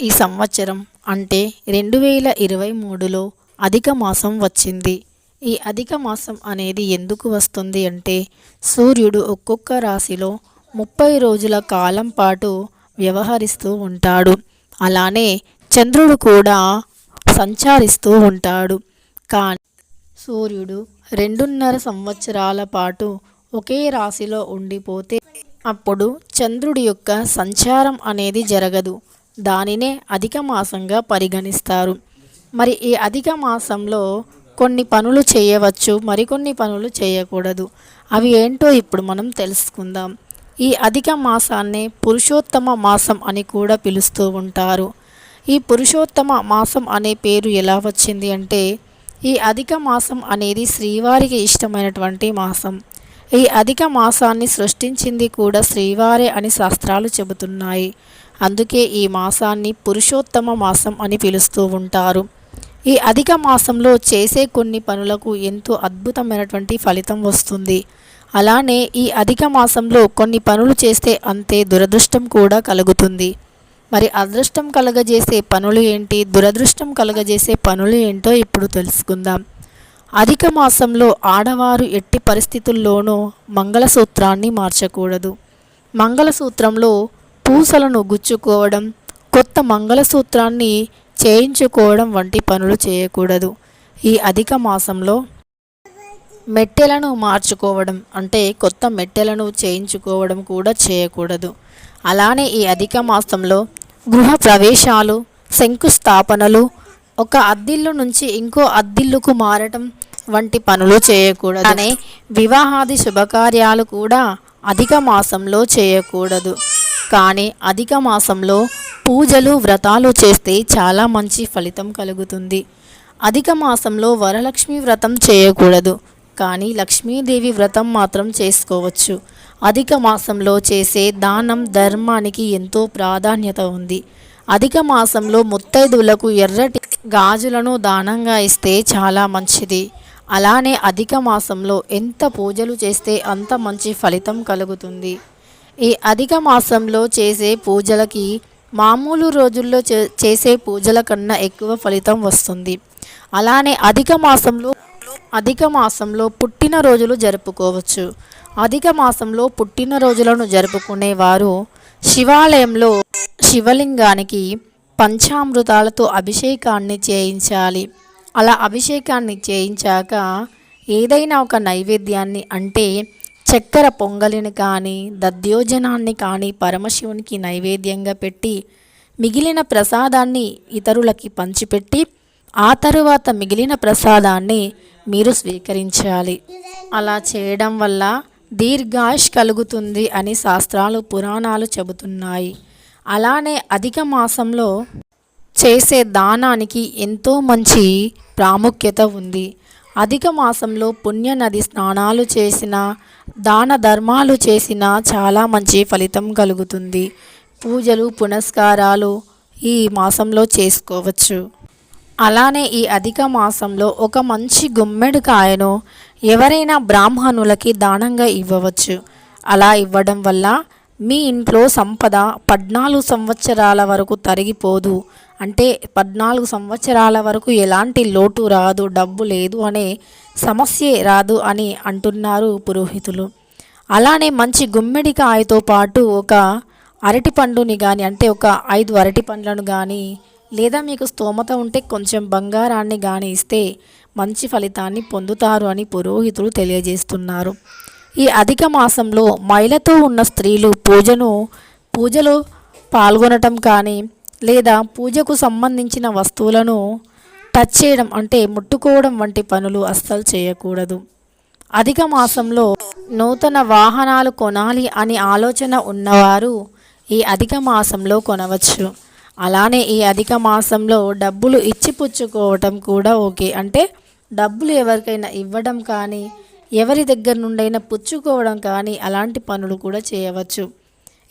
ఈ సంవత్సరం అంటే రెండు వేల ఇరవై మూడులో అధిక మాసం వచ్చింది. ఈ అధిక మాసం అనేది ఎందుకు వస్తుంది అంటే సూర్యుడు ఒక్కొక్క రాశిలో ముప్పై రోజుల కాలం పాటు వ్యవహరిస్తూ ఉంటాడు. అలానే చంద్రుడు కూడా సంచారిస్తూ ఉంటాడు. కానీ సూర్యుడు రెండున్నర సంవత్సరాల పాటు ఒకే రాశిలో ఉండిపోతే అప్పుడు చంద్రుడి యొక్క సంచారం అనేది జరగదు. దానినే అధిక మాసంగా పరిగణిస్తారు. మరి ఈ అధిక మాసంలో కొన్ని పనులు చేయవచ్చు మరికొన్ని పనులు చేయకూడదు. అవి ఏంటో ఇప్పుడు మనం తెలుసుకుందాం. ఈ అధిక మాసాన్ని పురుషోత్తమ మాసం అని కూడా పిలుస్తూ ఉంటారు. ఈ పురుషోత్తమ మాసం అనే పేరు ఎలా వచ్చింది అంటే ఈ అధిక మాసం అనేది శ్రీవారికి ఇష్టమైనటువంటి మాసం. ఈ అధిక మాసాన్ని సృష్టించింది కూడా శ్రీవారే అని శాస్త్రాలు చెబుతున్నాయి. అందుకే ఈ మాసాన్ని పురుషోత్తమ మాసం అని పిలుస్తూ ఉంటారు. ఈ అధిక మాసంలో చేసే కొన్ని పనులకు ఎంతో అద్భుతమైనటువంటి ఫలితం వస్తుంది. అలానే ఈ అధిక మాసంలో కొన్ని పనులు చేస్తే అంతే దురదృష్టం కూడా కలుగుతుంది. మరి అదృష్టం కలగజేసే పనులు ఏంటి? దురదృష్టం కలగజేసే పనులు ఏంటో ఇప్పుడు తెలుసుకుందాం. అధిక మాసంలో ఆడవారు ఎట్టి పరిస్థితుల్లోనూ మంగళసూత్రాన్ని మార్చకూడదు. మంగళసూత్రంలో పూసలను గుచ్చుకోవడం కొత్త మంగళసూత్రాన్ని చేయించుకోవడం వంటి పనులు చేయకూడదు. ఈ అధిక మాసంలో మెట్టెలను మార్చుకోవడం అంటే కొత్త మెట్టెలను చేయించుకోవడం కూడా చేయకూడదు. అలానే ఈ అధిక మాసంలో గృహ ప్రవేశాలు శంకుస్థాపనలు ఒక అద్దిల్లు నుంచి ఇంకో అద్దిల్లుకు మారటం వంటి పనులు చేయకూడదు. అనే వివాహాది శుభకార్యాలు కూడా అధిక మాసంలో చేయకూడదు. కానీ అధిక మాసంలో పూజలు వ్రతాలు చేస్తే చాలా మంచి ఫలితం కలుగుతుంది. అధిక మాసంలో వరలక్ష్మి వ్రతం చేయకూడదు కానీ లక్ష్మీదేవి వ్రతం మాత్రం చేసుకోవచ్చు. అధిక మాసంలో చేసే దానం ధర్మానికి ఎంతో ప్రాధాన్యత ఉంది. అధిక మాసంలో ముత్తైదువులకు ఎర్రటి గాజులను దానంగా ఇస్తే చాలా మంచిది. అలానే అధిక మాసంలో ఎంత పూజలు చేస్తే అంత మంచి ఫలితం కలుగుతుంది. ఈ అధిక మాసంలో చేసే పూజలకి మామూలు రోజుల్లో చేసే పూజల కన్నా ఎక్కువ ఫలితం వస్తుంది. అలానే అధిక మాసంలో అధిక మాసంలో పుట్టినరోజులు జరుపుకోవచ్చు. అధిక మాసంలో పుట్టినరోజులను జరుపుకునేవారు శివాలయంలో శివలింగానికి పంచామృతాలతో అభిషేకాన్ని చేయించాలి. అలా అభిషేకాన్ని చేయించాక ఏదైనా ఒక నైవేద్యాన్ని అంటే చక్కెర పొంగలిని కానీ దద్యోజనాన్ని కానీ పరమశివునికి నైవేద్యంగా పెట్టి మిగిలిన ప్రసాదాన్ని ఇతరులకి పంచిపెట్టి ఆ తరువాత మిగిలిన ప్రసాదాన్ని మీరు స్వీకరించాలి. అలా చేయడం వల్ల దీర్ఘాయుష్ కలుగుతుంది అని శాస్త్రాలు పురాణాలు చెబుతున్నాయి. అలానే అధిక మాసంలో చేసే దానానికి ఎంతో మంచి ప్రాముఖ్యత ఉంది. అధిక మాసంలో పుణ్యనది స్నానాలు చేసిన దాన ధర్మాలు చేసిన చాలా మంచి ఫలితం కలుగుతుంది. పూజలు పునస్కారాలు ఈ మాసంలో చేసుకోవచ్చు. అలానే ఈ అధిక మాసంలో ఒక మంచి గుమ్మెడికాయను ఎవరైనా బ్రాహ్మణులకి దానంగా ఇవ్వవచ్చు. అలా ఇవ్వడం వల్ల మీ ఇంట్లో సంపద పద్నాలుగు సంవత్సరాల వరకు తరిగిపోదు. అంటే పద్నాలుగు సంవత్సరాల వరకు ఎలాంటి లోటు రాదు డబ్బు లేదు అనే సమస్యే రాదు అని అంటున్నారు పురోహితులు. అలానే మంచి గుమ్మిడికాయతో పాటు ఒక అరటి పండుని కానీ అంటే ఒక ఐదు అరటి పండ్లను కానీ లేదా మీకు స్తోమత ఉంటే కొంచెం బంగారాన్ని కానీ ఇస్తే మంచి ఫలితాన్ని పొందుతారు అని పురోహితులు తెలియజేస్తున్నారు. ఈ అధిక మాసంలో మైలతో ఉన్న స్త్రీలు పూజను పూజలో పాల్గొనటం కానీ లేదా పూజకు సంబంధించిన వస్తువులను టచ్ చేయడం అంటే ముట్టుకోవడం వంటి పనులు అస్సలు చేయకూడదు. అధిక మాసంలో నూతన వాహనాలు కొనాలి అని ఆలోచన ఉన్నవారు ఈ అధిక మాసంలో కొనవచ్చు. అలానే ఈ అధిక మాసంలో డబ్బులు ఇచ్చిపుచ్చుకోవటం కూడా ఓకే. అంటే డబ్బులు ఎవరికైనా ఇవ్వడం కానీ ఎవరి దగ్గర నుండైనా పుచ్చుకోవడం కానీ అలాంటి పనులు కూడా చేయవచ్చు.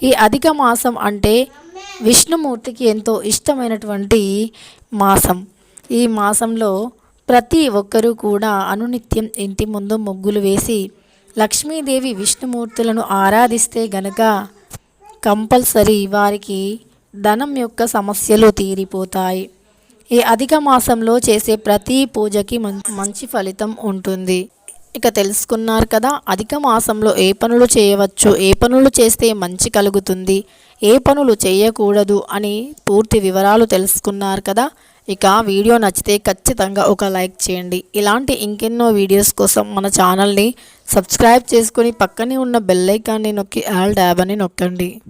ఈ అధిక మాసం అంటే విష్ణుమూర్తికి ఎంతో ఇష్టమైనటువంటి మాసం. ఈ మాసంలో ప్రతి ఒక్కరూ కూడా అనునిత్యం ఇంటి ముందు ముగ్గులు వేసి లక్ష్మీదేవి విష్ణుమూర్తులను ఆరాధిస్తే గనక కంపల్సరీ వారికి ధనం యొక్క సమస్యలు తీరిపోతాయి. ఈ అధిక మాసంలో చేసే ప్రతి పూజకి మంచి ఫలితం ఉంటుంది. ఇక తెలుసుకున్నారు కదా అధిక మాసంలో ఏ పనులు చేయవచ్చు ఏ పనులు చేస్తే మంచి కలుగుతుంది ఏ పనులు చేయకూడదు అని పూర్తి వివరాలు తెలుసుకున్నారు కదా. ఇక వీడియో నచ్చితే ఖచ్చితంగా ఒక లైక్ చేయండి. ఇలాంటి ఇంకెన్నో వీడియోస్ కోసం మన ఛానల్ని సబ్స్క్రైబ్ చేసుకొని పక్కనే ఉన్న బెల్లైకాన్ని నొక్కి ఆల్ ట్యాబ్ అని నొక్కండి.